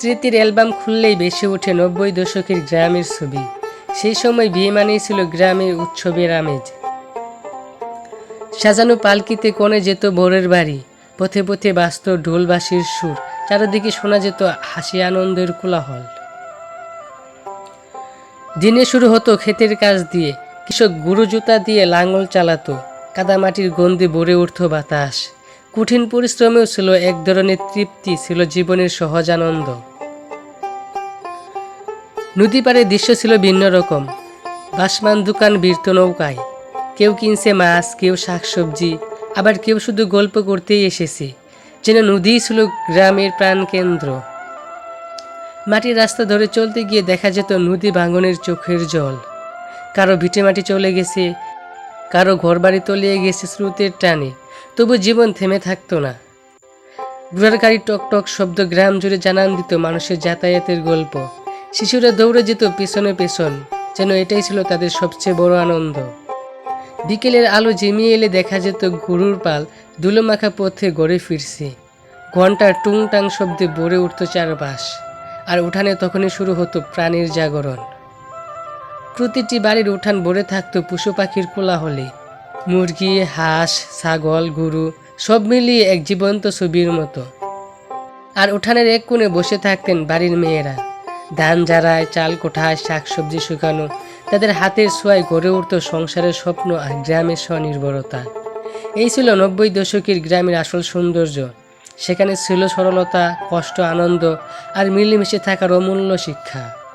স্মৃতির অ্যালবাম খুললেই বেশি ওঠে নব্বই দশকের গ্রামের ছবি। সেই সময় বিয়ে মানেই ছিল গ্রামের উৎসবের আমেজ। সাজানো পালকিতে কোণে যেত ভোরের বাড়ি। পথে পথে বাস্ত ঢোলবাসির সুর। চারিদিকে শোনা যেত হাসি আনন্দের কোলাহল। দিনে শুরু হতো ক্ষেতের কাজ দিয়ে। কৃষক গুরু জুতা দিয়ে লাঙল চালাতো। কাদামাটির গন্ধে ভরে উঠত বাতাস। কঠিন পরিশ্রমেও ছিল, এক ধরনের তৃপ্তি ছিল জীবনের সহজ আনন্দ নদী পাড়ে দৃশ্য ছিল ভিন্ন রকম। বাসমান দোকান বীরত নৌকায়। কেউ কিনছে মাছ, কেউ শাকসবজি, আবার কেউ শুধু গল্প করতেই এসেছে, যেন নদীই ছিল গ্রামের প্রাণকেন্দ্র। মাটির রাস্তা ধরে চলতে গিয়ে দেখা যেত নদী ভাঙনের চোখের জল। কারও ভিটে মাটি চলে গেছে, কারও ঘরবাড়ি তলিয়ে গেছে স্রোতের টানে। তবু জীবন থেমে থাকতো না। ঘোড়ার গাড়ি টক টক শব্দ গ্রাম জুড়ে জানান দিত মানুষের যাতায়াতের গল্প। শিশুরা দৌড়ে যেত পেছনে পেছন, যেন এটাই ছিল তাদের সবচেয়ে বড় আনন্দ। বিকেলের আলো জিমিয়ে এলে দেখা যেত গরুর পাল ধুলোমাখা পথে গড়ে ফিরছে। ঘণ্টার টুংটাং শব্দে ভরে উঠত চারপাশ, আর উঠানে তখনই শুরু হতো প্রাণীর জাগরণ। প্রতিটি বাড়ির উঠান ভরে থাকতো পশু পাখির কোলাহলে। মুরগি, হাঁস, ছাগল, গরু, সব মিলিয়ে এক জীবন্ত ছবির মতো। আর উঠানের এক কোণে বসে থাকতেন বাড়ির মেয়েরা। ধান ঝাড়ায়, চাল কোঠায়, শাকসবজি শুকানো, তাদের হাতের ছোঁয়ায় গড়ে উঠত সংসারের স্বপ্ন আর গ্রামের স্বনির্ভরতা। এই ছিল নব্বই দশকের গ্রামের আসল সৌন্দর্য। সেখানে ছিল সরলতা, কষ্ট, আনন্দ আর মিলেমিশে থাকার অমূল্য শিক্ষা।